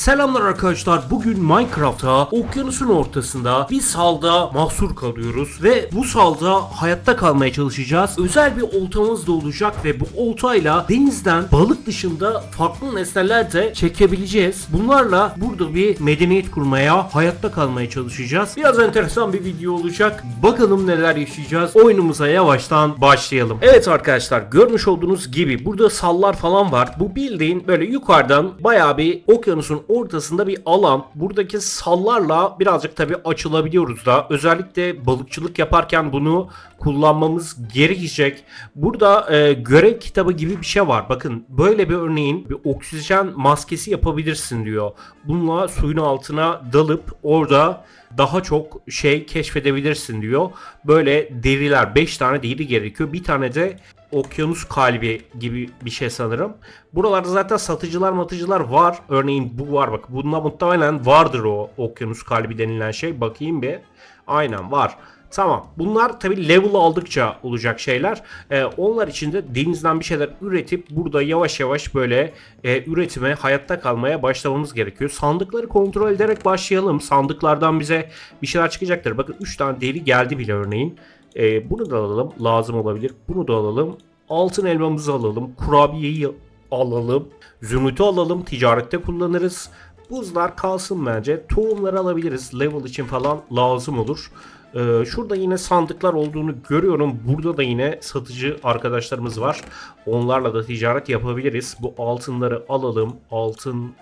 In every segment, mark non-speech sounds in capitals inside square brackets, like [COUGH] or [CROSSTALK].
Selamlar arkadaşlar. Bugün Minecraft'ta okyanusun ortasında bir salda mahsur kalıyoruz ve bu salda hayatta kalmaya çalışacağız. Özel bir oltamız da olacak ve bu oltayla denizden balık dışında farklı nesneler de çekebileceğiz. Bunlarla burada bir medeniyet kurmaya, hayatta kalmaya çalışacağız. Biraz enteresan bir video olacak. Bakalım neler yaşayacağız. Oyunumuza yavaştan başlayalım. Evet arkadaşlar görmüş olduğunuz gibi burada sallar falan var. Bu bildiğin böyle yukarıdan bayağı bir okyanusun ortasında bir alan. Buradaki sallarla birazcık tabi açılabiliyoruz da. Özellikle balıkçılık yaparken bunu kullanmamız gerekecek. Burada e, görev kitabı gibi bir şey var. Bakın böyle bir örneğin bir oksijen maskesi yapabilirsin diyor. Bununla suyun altına dalıp orada daha çok şey keşfedebilirsin diyor. Böyle deriler 5 tane deri gerekiyor. Bir tane de okyanus kalbi gibi bir şey sanırım. Buralarda zaten satıcılar matıcılar var. Örneğin bu var bak. Bunda muhtemelen vardır o okyanus kalbi denilen şey. Bakayım bir. Aynen var. Tamam. Bunlar tabi level aldıkça olacak şeyler. Ee, onlar için de denizden bir şeyler üretip burada yavaş yavaş böyle e, üretime, hayatta kalmaya başlamamız gerekiyor. Sandıkları kontrol ederek başlayalım. Sandıklardan bize bir şeyler çıkacaktır. Bakın 3 tane deri geldi bile örneğin. Ee, bunu da alalım. Lazım olabilir. Bunu da alalım. Altın elmamızı alalım. Kurabiyeyi alalım. Zümrütü alalım. Ticarette kullanırız. Buzlar kalsın bence. Tohumları alabiliriz. Level için falan lazım olur. Ee, şurada yine sandıklar olduğunu görüyorum. Burada da yine satıcı arkadaşlarımız var. Onlarla da ticaret yapabiliriz. Bu altınları alalım. Altın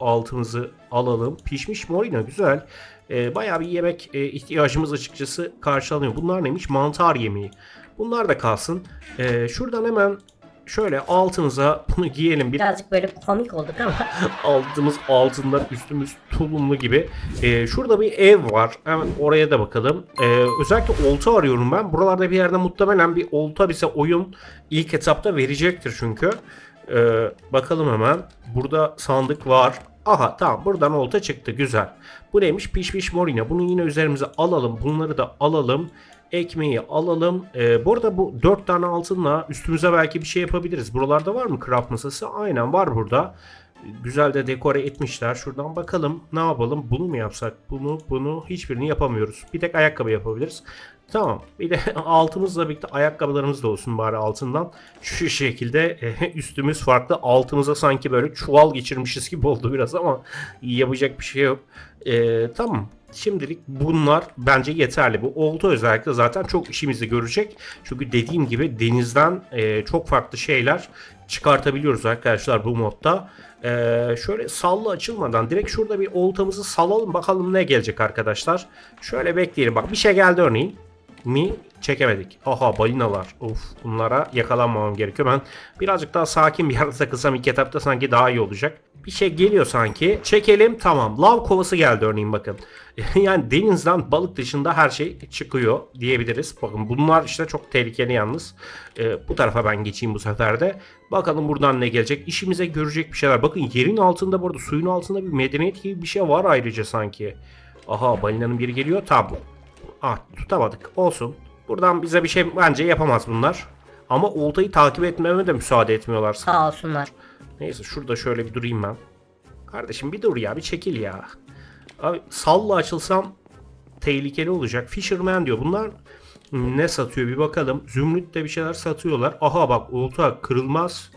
altımızı alalım. Pişmiş morina güzel. Ee, bayağı bir yemek e, ihtiyacımız açıkçası karşılanıyor. Bunlar neymiş? Mantar yemeği. Bunlar da kalsın. Ee, şuradan hemen şöyle altımıza bunu giyelim. Bir Birazcık böyle komik olduk ama. [LAUGHS] aldığımız altınlar üstümüz tulumlu gibi. Ee, şurada bir ev var. Hemen oraya da bakalım. Ee, özellikle olta arıyorum ben. Buralarda bir yerde muhtemelen bir olta bize oyun ilk etapta verecektir çünkü. Ee, bakalım hemen. Burada sandık var. Aha tamam buradan olta çıktı güzel. Bu neymiş? Pişmiş morina. Bunu yine üzerimize alalım. Bunları da alalım. Ekmeği alalım. Ee, bu arada bu 4 tane altınla üstümüze belki bir şey yapabiliriz. Buralarda var mı craft masası? Aynen var burada. Güzel de dekore etmişler. Şuradan bakalım ne yapalım? Bunu mu yapsak? Bunu, bunu hiçbirini yapamıyoruz. Bir tek ayakkabı yapabiliriz. Tamam. Bir de [LAUGHS] altımızla birlikte ayakkabılarımız da olsun bari altından. Şu şekilde e, üstümüz farklı. Altımıza sanki böyle çuval geçirmişiz gibi oldu biraz ama yapacak bir şey yok. E, tamam. Şimdilik bunlar bence yeterli. Bu olta özellikle zaten çok işimizi görecek. Çünkü dediğim gibi denizden e, çok farklı şeyler çıkartabiliyoruz arkadaşlar bu modda. Ee, şöyle sallı açılmadan direkt şurada bir oltamızı salalım bakalım ne gelecek arkadaşlar. Şöyle bekleyelim bak bir şey geldi örneğin. Mi çekemedik. Aha balinalar. Of bunlara yakalanmamam gerekiyor. Ben birazcık daha sakin bir yerde takılsam ilk etapta sanki daha iyi olacak. Bir şey geliyor sanki. Çekelim tamam. Lav kovası geldi örneğin bakın. [LAUGHS] yani denizden balık dışında her şey çıkıyor diyebiliriz. Bakın bunlar işte çok tehlikeli yalnız. Ee, bu tarafa ben geçeyim bu sefer de. Bakalım buradan ne gelecek. İşimize görecek bir şeyler. Bakın yerin altında burada suyun altında bir medeniyet gibi bir şey var ayrıca sanki. Aha balinanın biri geliyor. Tamam. Ah tutamadık. Olsun. Buradan bize bir şey bence yapamaz bunlar. Ama oltayı takip etmeme de müsaade etmiyorlar. Sağ olsunlar. Neyse şurada şöyle bir durayım ben. Kardeşim bir dur ya bir çekil ya. Abi salla açılsam tehlikeli olacak. Fisherman diyor. Bunlar ne satıyor bir bakalım. Zümrüt'te bir şeyler satıyorlar. Aha bak olta kırılmaz.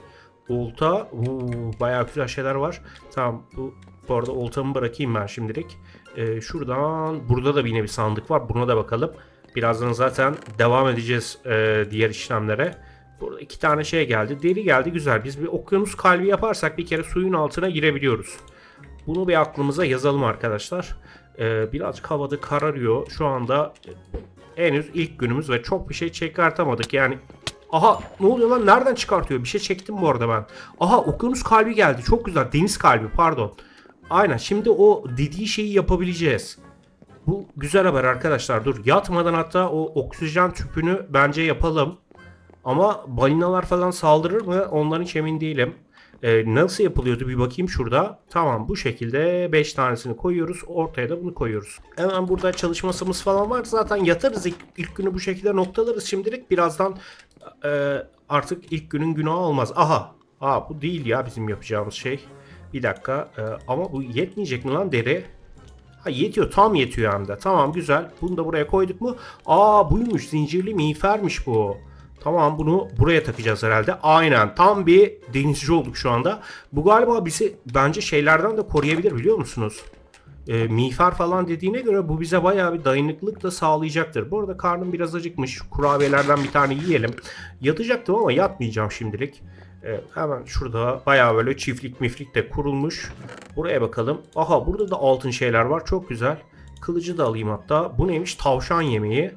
Olta uu, bayağı güzel şeyler var. Tamam bu, bu arada oltamı bırakayım ben şimdilik. Ee, şuradan burada da yine bir sandık var. Buna da bakalım. Birazdan zaten devam edeceğiz e, diğer işlemlere. Burada iki tane şey geldi. Deri geldi güzel. Biz bir okyanus kalbi yaparsak bir kere suyun altına girebiliyoruz. Bunu bir aklımıza yazalım arkadaşlar. Ee, birazcık havada kararıyor. Şu anda henüz ilk günümüz ve çok bir şey çıkartamadık. Yani Aha ne oluyor lan? Nereden çıkartıyor? Bir şey çektim bu arada ben. Aha okyanus kalbi geldi. Çok güzel. Deniz kalbi pardon. Aynen. Şimdi o dediği şeyi yapabileceğiz. Bu güzel haber arkadaşlar. Dur yatmadan hatta o oksijen tüpünü bence yapalım. Ama balinalar falan saldırır mı? Ondan hiç emin değilim. Ee, nasıl yapılıyordu bir bakayım şurada. Tamam bu şekilde 5 tanesini koyuyoruz. Ortaya da bunu koyuyoruz. Hemen burada çalışma masamız falan var. Zaten yatarız ilk, ilk günü bu şekilde noktalarız şimdilik. Birazdan e, artık ilk günün günahı olmaz. Aha. Aa bu değil ya bizim yapacağımız şey. Bir dakika. e, ama bu yetmeyecek mi lan deri? Ha yetiyor. Tam yetiyor hem de. Tamam güzel. Bunu da buraya koyduk mu? Aa buymuş. Zincirli miğfermiş bu. Tamam bunu buraya takacağız herhalde. Aynen. Tam bir denizci olduk şu anda. Bu galiba bizi bence şeylerden de koruyabilir biliyor musunuz? E, miğfer falan dediğine göre bu bize bayağı bir dayanıklılık da sağlayacaktır. Bu arada karnım biraz acıkmış. Kurabiyelerden bir tane yiyelim. Yatacaktım ama yatmayacağım şimdilik. Evet, hemen şurada bayağı böyle çiftlik miflik de kurulmuş. Buraya bakalım. Aha burada da altın şeyler var. Çok güzel. Kılıcı da alayım hatta. Bu neymiş? Tavşan yemeği.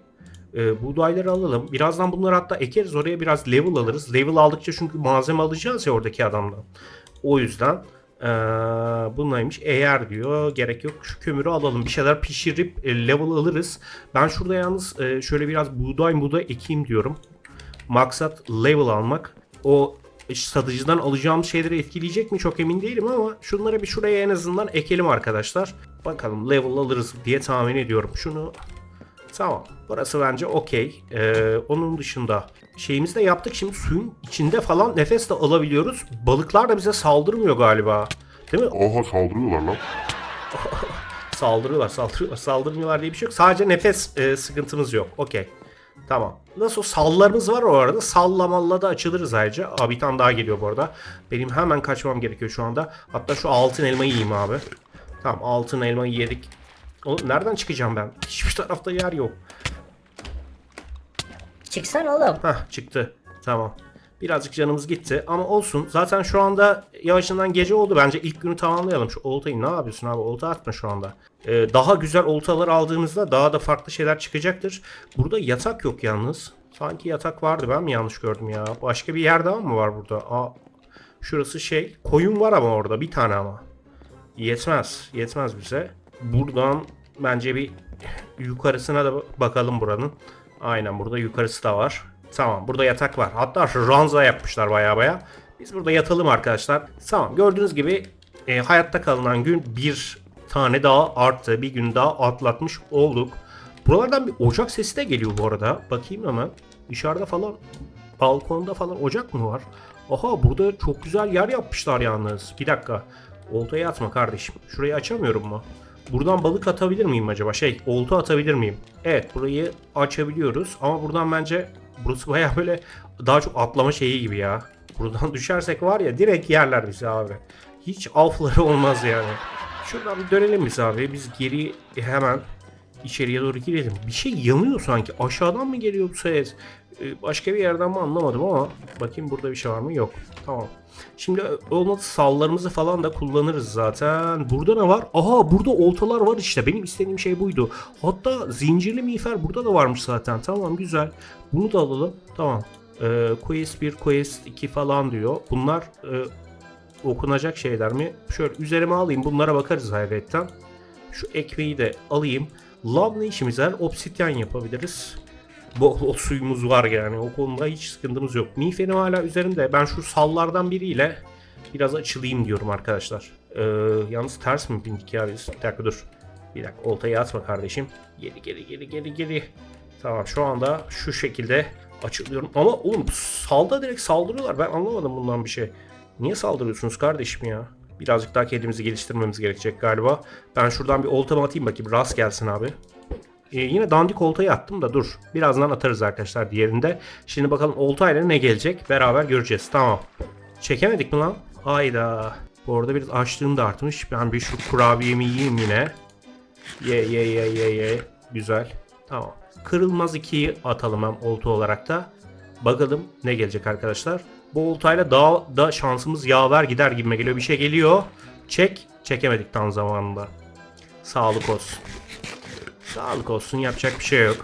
Ee, buğdayları alalım. Birazdan bunları hatta ekeriz. Oraya biraz level alırız. Level aldıkça çünkü malzeme alacağız ya oradaki adamdan. O yüzden ee, bu neymiş? Eğer diyor. Gerek yok. Şu kömürü alalım. Bir şeyler pişirip e, level alırız. Ben şurada yalnız e, şöyle biraz buğday buğday ekeyim diyorum. Maksat level almak. O satıcıdan alacağım şeyleri etkileyecek mi çok emin değilim ama şunları bir şuraya en azından ekelim arkadaşlar. Bakalım level alırız diye tahmin ediyorum. Şunu Tamam. Burası bence okey. Ee, onun dışında şeyimizi de yaptık. Şimdi suyun içinde falan nefes de alabiliyoruz. Balıklar da bize saldırmıyor galiba. Değil mi? Aha saldırıyorlar lan. [LAUGHS] Saldırıyorlar, saldırıyorlar. Saldırmıyorlar diye bir şey yok. Sadece nefes e, sıkıntımız yok. Okey. Tamam. Nasıl sallarımız var o arada. Sallamalla da açılırız ayrıca. Aa, bir tane daha geliyor bu arada. Benim hemen kaçmam gerekiyor şu anda. Hatta şu altın elmayı yiyeyim abi. Tamam altın elmayı yedik. Oğlum nereden çıkacağım ben? Hiçbir tarafta yer yok. Çıksana oğlum. Hah çıktı. Tamam. Birazcık canımız gitti ama olsun. Zaten şu anda yavaşından gece oldu. Bence ilk günü tamamlayalım. Şu oltayı ne yapıyorsun abi? Olta atma şu anda. Ee, daha güzel oltalar aldığımızda daha da farklı şeyler çıkacaktır. Burada yatak yok yalnız. Sanki yatak vardı. Ben mi yanlış gördüm ya? Başka bir yer daha mı var burada? Aa, şurası şey. Koyun var ama orada. Bir tane ama. Yetmez. Yetmez bize. Buradan bence bir yukarısına da bakalım buranın. Aynen burada yukarısı da var. Tamam burada yatak var. Hatta ranza yapmışlar baya baya. Biz burada yatalım arkadaşlar. Tamam gördüğünüz gibi e, hayatta kalınan gün bir tane daha arttı. Bir gün daha atlatmış olduk. Buralardan bir ocak sesi de geliyor bu arada. Bakayım hemen. Dışarıda falan balkonda falan ocak mı var? Aha burada çok güzel yer yapmışlar yalnız. Bir dakika. Oltayı atma kardeşim. Şurayı açamıyorum mu? Buradan balık atabilir miyim acaba? Şey, olta atabilir miyim? Evet, burayı açabiliyoruz ama buradan bence burası baya böyle daha çok atlama şeyi gibi ya. Buradan [LAUGHS] düşersek var ya direkt yerler bizi abi. Hiç afları olmaz yani. Şuradan bir dönelim biz abi. Biz geri hemen içeriye doğru girelim. Bir şey yanıyor sanki. Aşağıdan mı geliyor bu ses? Ee, Başka bir yerden mi anlamadım ama bakayım burada bir şey var mı? Yok. Tamam. Şimdi olmadı sallarımızı falan da kullanırız zaten. Burada ne var? Aha burada oltalar var işte. Benim istediğim şey buydu. Hatta zincirli miğfer burada da varmış zaten. Tamam güzel. Bunu da alalım. Tamam. Ee, quest 1, quest 2 falan diyor. Bunlar e, okunacak şeyler mi? Şöyle üzerime alayım. Bunlara bakarız hayretten. Şu ekmeği de alayım. Lav ne işimiz var? Obsidyen yapabiliriz. Bol suyumuz var yani. O konuda hiç sıkıntımız yok. Miğferim hala üzerimde. Ben şu sallardan biriyle biraz açılayım diyorum arkadaşlar. Ee, yalnız ters mi bindik ya biz? Bir dakika dur. Bir dakika oltayı atma kardeşim. Geri geri geri geri geri. Tamam şu anda şu şekilde açılıyorum. Ama oğlum salda direkt saldırıyorlar. Ben anlamadım bundan bir şey. Niye saldırıyorsunuz kardeşim ya? Birazcık daha kendimizi geliştirmemiz gerekecek galiba. Ben şuradan bir oltamı atayım bakayım. Rast gelsin abi. Ee, yine dandik oltayı attım da dur. Birazdan atarız arkadaşlar diğerinde. Şimdi bakalım oltayla ne gelecek beraber göreceğiz. Tamam. Çekemedik mi lan? Hayda. Bu arada biraz açlığım da artmış. Ben bir şu kurabiyemi yiyeyim yine. Ye ye ye ye ye. Güzel. Tamam. Kırılmaz 2'yi atalım hem olta olarak da. Bakalım ne gelecek arkadaşlar. Bu oltayla daha da şansımız yaver gider gibime geliyor. Bir şey geliyor. Çek. Çekemedik tam zamanında. Sağlık olsun. Sağlık olsun yapacak bir şey yok.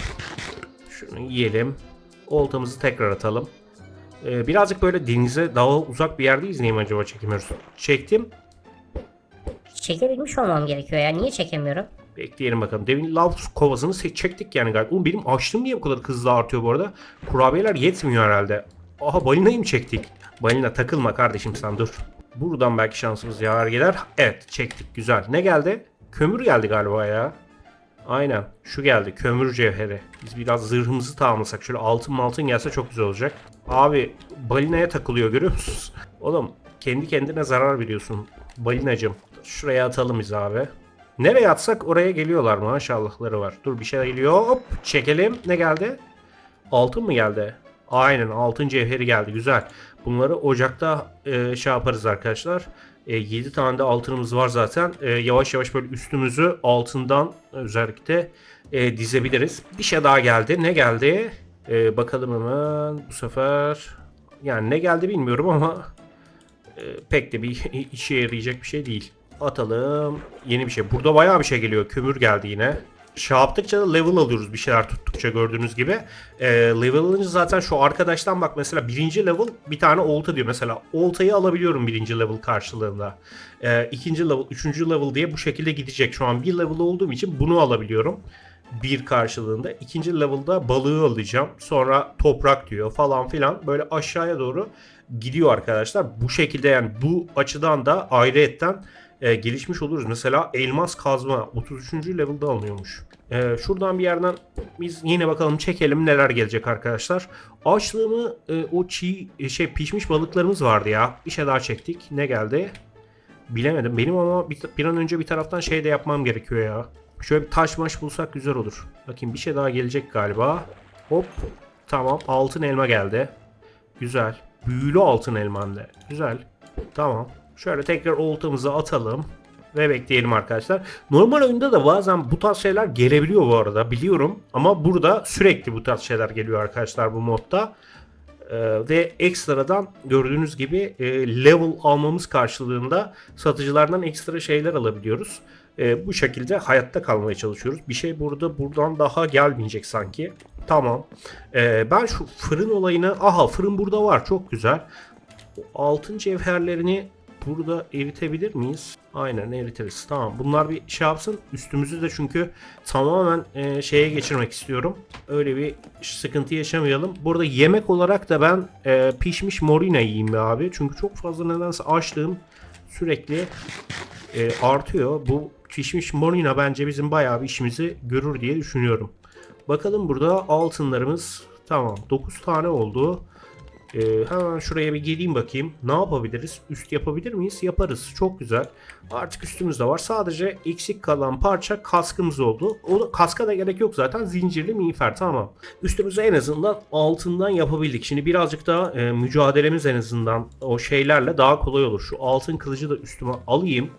Şunu yiyelim. Oltamızı tekrar atalım. Ee, birazcık böyle denize daha uzak bir yerdeyiz niye mi acaba çekemiyoruz? Çektim. Çekebilmiş olmam gerekiyor ya. Niye çekemiyorum? Bekleyelim bakalım. Demin lav kovasını çektik yani galiba. Oğlum benim açlığım niye bu kadar hızlı artıyor bu arada? Kurabiyeler yetmiyor herhalde. Aha balinayı mı çektik? Balina takılma kardeşim sen dur. Buradan belki şansımız yaver gider. Evet çektik güzel. Ne geldi? Kömür geldi galiba ya. Aynen şu geldi kömür cevheri. Biz biraz zırhımızı tamamlasak şöyle altın altın gelse çok güzel olacak. Abi balinaya takılıyor görüyor musunuz? [LAUGHS] Oğlum kendi kendine zarar veriyorsun. Balinacım. Şuraya atalım biz abi. Nereye atsak oraya geliyorlar maşallahları var. Dur bir şey geliyor. Hop çekelim. Ne geldi? Altın mı geldi? Aynen altın cevheri geldi. Güzel. Bunları ocakta e, şey yaparız arkadaşlar. E, 7 tane de altınımız var zaten. E, yavaş yavaş böyle üstümüzü altından özellikle e, dizebiliriz. Bir şey daha geldi. Ne geldi? E, bakalım hemen bu sefer. Yani ne geldi bilmiyorum ama e, pek de bir [LAUGHS] işe yarayacak bir şey değil. Atalım. Yeni bir şey. Burada bayağı bir şey geliyor. Kömür geldi yine. Şey yaptıkça da level alıyoruz bir şeyler tuttukça gördüğünüz gibi. Ee, level alınca zaten şu arkadaştan bak mesela birinci level bir tane olta diyor. Mesela oltayı alabiliyorum birinci level karşılığında. Ee, ikinci level, üçüncü level diye bu şekilde gidecek. Şu an bir level olduğum için bunu alabiliyorum. Bir karşılığında. İkinci level'da balığı alacağım. Sonra toprak diyor falan filan. Böyle aşağıya doğru gidiyor arkadaşlar. Bu şekilde yani bu açıdan da ayrıyetten e, gelişmiş oluruz. Mesela elmas kazma 33. level'da alınıyormuş. E, şuradan bir yerden biz yine bakalım çekelim neler gelecek arkadaşlar. Açlığımı e, o çiğ e, şey pişmiş balıklarımız vardı ya. Bir şey daha çektik. Ne geldi? Bilemedim. Benim ama bir, bir an önce bir taraftan şey de yapmam gerekiyor ya. Şöyle bir taş maş bulsak güzel olur. Bakayım bir şey daha gelecek galiba. Hop. Tamam. Altın elma geldi. Güzel. Büyülü altın elma hem de. Güzel. Tamam. Şöyle tekrar oltamızı atalım. Ve bekleyelim arkadaşlar. Normal oyunda da bazen bu tarz şeyler gelebiliyor bu arada biliyorum. Ama burada sürekli bu tarz şeyler geliyor arkadaşlar bu modda. Ee, ve ekstradan gördüğünüz gibi e, level almamız karşılığında satıcılardan ekstra şeyler alabiliyoruz. Ee, bu şekilde hayatta kalmaya çalışıyoruz. Bir şey burada buradan daha gelmeyecek sanki. Tamam. Ee, ben şu fırın olayını... Aha fırın burada var çok güzel. Altın cevherlerini burada eritebilir miyiz? Aynen eritiriz. Tamam. Bunlar bir şey yapsın. Üstümüzü de çünkü tamamen e, şeye geçirmek istiyorum. Öyle bir sıkıntı yaşamayalım. Burada yemek olarak da ben e, pişmiş morina yiyeyim be abi. Çünkü çok fazla nedense açlığım sürekli e, artıyor. Bu pişmiş morina bence bizim bayağı bir işimizi görür diye düşünüyorum. Bakalım burada altınlarımız tamam 9 tane oldu. Ee, hemen şuraya bir geleyim bakayım. Ne yapabiliriz? Üst yapabilir miyiz? Yaparız. Çok güzel. Artık üstümüzde var. Sadece eksik kalan parça kaskımız oldu. O kaska da gerek yok zaten. Zincirli miğfer tamam. Üstümüzü en azından altından yapabildik. Şimdi birazcık daha e, mücadelemiz en azından o şeylerle daha kolay olur. Şu altın kılıcı da üstüme alayım.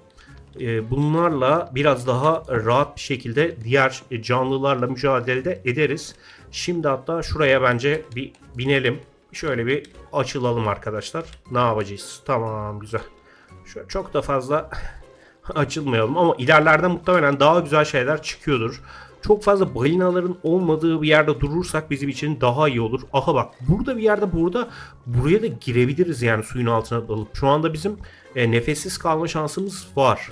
E, bunlarla biraz daha rahat bir şekilde diğer e, canlılarla mücadelede ederiz. Şimdi hatta şuraya bence bir binelim. Şöyle bir açılalım arkadaşlar. Ne yapacağız? Tamam güzel. Şöyle çok da fazla [LAUGHS] açılmayalım ama ilerlerde muhtemelen daha güzel şeyler çıkıyordur. Çok fazla balinaların olmadığı bir yerde durursak bizim için daha iyi olur. Aha bak burada bir yerde burada buraya da girebiliriz yani suyun altına dalıp. Şu anda bizim e, nefessiz kalma şansımız var.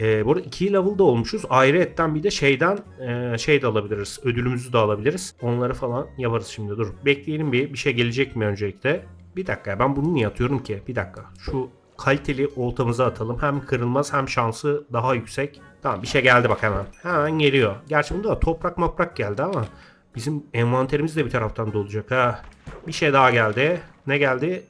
E, burada 2 level'da olmuşuz. Ayrıyetten bir de şeyden e, şey de alabiliriz. Ödülümüzü de alabiliriz. Onları falan yaparız şimdi. Dur bekleyelim bir. Bir şey gelecek mi öncelikle? Bir dakika ben bunu niye atıyorum ki? Bir dakika. Şu kaliteli oltamızı atalım. Hem kırılmaz hem şansı daha yüksek. Tamam bir şey geldi bak hemen. Hemen geliyor. Gerçi bunda da toprak moprak geldi ama bizim envanterimiz de bir taraftan dolacak ha. Bir şey daha geldi. Ne geldi?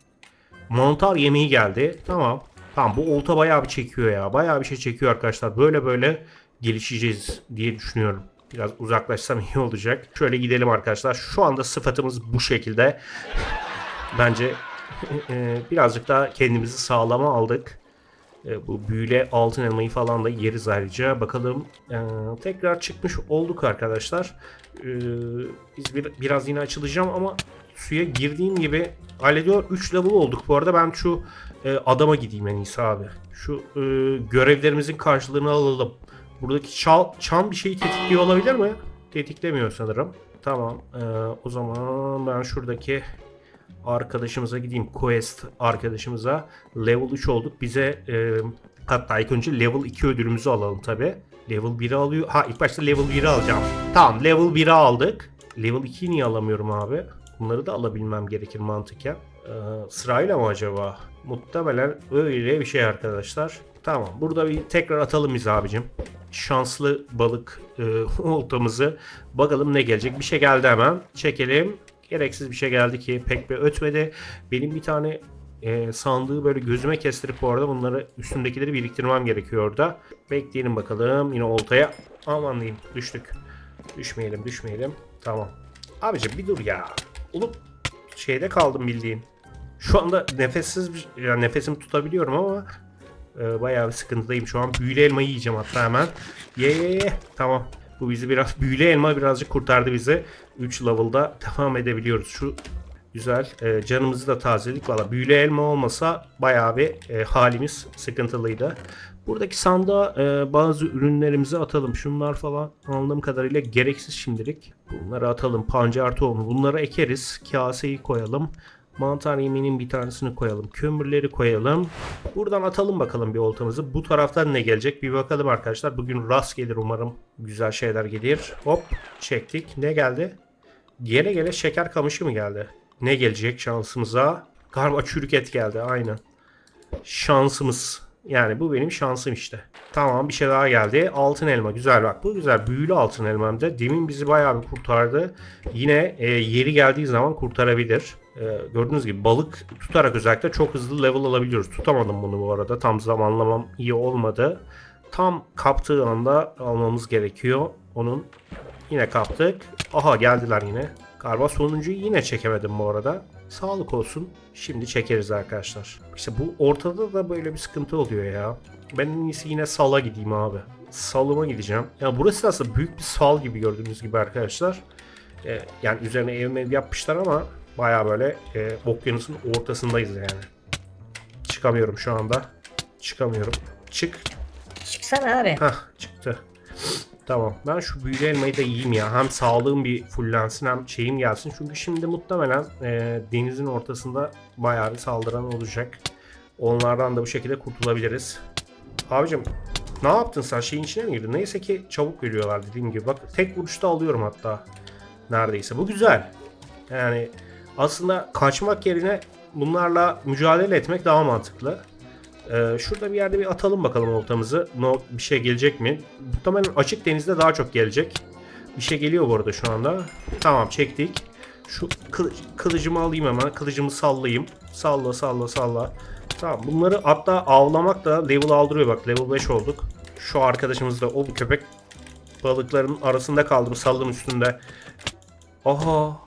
Mantar yemeği geldi. Tamam. Tamam bu olta bayağı bir çekiyor ya. Bayağı bir şey çekiyor arkadaşlar. Böyle böyle gelişeceğiz diye düşünüyorum. Biraz uzaklaşsam [LAUGHS] iyi olacak. Şöyle gidelim arkadaşlar. Şu anda sıfatımız bu şekilde. [LAUGHS] Bence e, birazcık daha kendimizi sağlama aldık. E, bu büyüle altın elmayı falan da yeriz ayrıca. Bakalım e, tekrar çıkmış olduk arkadaşlar. E, biz bir, biraz yine açılacağım ama suya girdiğim gibi hallediyor. 3 level olduk bu arada. Ben şu e, adama gideyim en iyisi abi. Şu e, görevlerimizin karşılığını alalım. Buradaki çal, çan bir şeyi tetikliyor olabilir mi? Tetiklemiyor sanırım. Tamam. e, o zaman ben şuradaki arkadaşımıza gideyim. Quest arkadaşımıza. Level 3 olduk. Bize e, hatta ilk önce level 2 ödülümüzü alalım tabi. Level 1'i alıyor. Ha ilk başta level 1'i alacağım. Tamam level 1'i aldık. Level 2'yi niye alamıyorum abi? Bunları da alabilmem gerekir mantıken. Ee, sırayla mı acaba? Muhtemelen öyle bir şey arkadaşlar. Tamam burada bir tekrar atalım biz abicim. Şanslı balık e, [LAUGHS] oltamızı. Bakalım ne gelecek. Bir şey geldi hemen. Çekelim. Gereksiz bir şey geldi ki pek bir ötmedi. Benim bir tane e, sandığı böyle gözüme kestirip bu arada bunları üstündekileri biriktirmem gerekiyor orada. Bekleyelim bakalım yine oltaya. Aman diyeyim düştük. Düşmeyelim düşmeyelim. Tamam. Abicim bir dur ya. Oğlum şeyde kaldım bildiğin. Şu anda nefessiz bir, yani nefesimi tutabiliyorum ama e, bayağı bir sıkıntıdayım. Şu an büyülü elmayı yiyeceğim hatta hemen. Ye ye ye. Tamam. Bu bizi biraz büyülü elma birazcık kurtardı bizi. 3 level'da devam edebiliyoruz. Şu güzel. E, canımızı da tazeledik. Valla büyülü elma olmasa bayağı bir e, halimiz sıkıntılıydı. Buradaki sandığa e, bazı ürünlerimizi atalım. Şunlar falan anladığım kadarıyla gereksiz şimdilik. Bunları atalım. Pancar tohumu. Bunları ekeriz. Kaseyi koyalım. Mantar yemeğinin bir tanesini koyalım. Kömürleri koyalım. Buradan atalım bakalım bir oltamızı. Bu taraftan ne gelecek bir bakalım arkadaşlar. Bugün rast gelir umarım. Güzel şeyler gelir. Hop çektik. Ne geldi? Gele gele şeker kamışı mı geldi? Ne gelecek şansımıza? Galiba çürük et geldi aynen. Şansımız. Yani bu benim şansım işte. Tamam bir şey daha geldi. Altın elma güzel bak. Bu güzel büyülü altın elmam da. Demin bizi bayağı bir kurtardı. Yine e, yeri geldiği zaman kurtarabilir. E, gördüğünüz gibi balık tutarak özellikle çok hızlı level alabiliyoruz. Tutamadım bunu bu arada. Tam zamanlamam iyi olmadı. Tam kaptığı anda almamız gerekiyor. Onun yine kaptık. Aha geldiler yine. Galiba sonuncuyu yine çekemedim bu arada. Sağlık olsun. Şimdi çekeriz arkadaşlar. İşte bu ortada da böyle bir sıkıntı oluyor ya. Ben en iyisi yine sala gideyim abi. Salıma gideceğim. Ya burası aslında büyük bir sal gibi gördüğünüz gibi arkadaşlar. Ee, yani üzerine ev mev yapmışlar ama baya böyle e, okyanusun ortasındayız yani. Çıkamıyorum şu anda. Çıkamıyorum. Çık. Çıksana abi. Hah çıktı. Tamam. Ben şu büyülü elmayı da yiyeyim ya. Hem sağlığım bir fullensin hem şeyim gelsin. Çünkü şimdi muhtemelen e, denizin ortasında bayağı bir saldıran olacak. Onlardan da bu şekilde kurtulabiliriz. Abicim ne yaptın sen? Şeyin içine mi girdin? Neyse ki çabuk veriyorlar dediğim gibi. Bak tek vuruşta alıyorum hatta. Neredeyse. Bu güzel. Yani aslında kaçmak yerine bunlarla mücadele etmek daha mantıklı. Ee, şurada bir yerde bir atalım bakalım oltamızı. No, bir şey gelecek mi? Muhtemelen açık denizde daha çok gelecek. Bir şey geliyor bu arada şu anda. Tamam çektik. Şu kılıç, kılıcımı alayım hemen. Kılıcımı sallayayım. Salla salla salla. Tamam bunları hatta avlamak da level aldırıyor bak. Level 5 olduk. Şu arkadaşımız da o bu köpek balıkların arasında kaldım saldım üstünde. Aha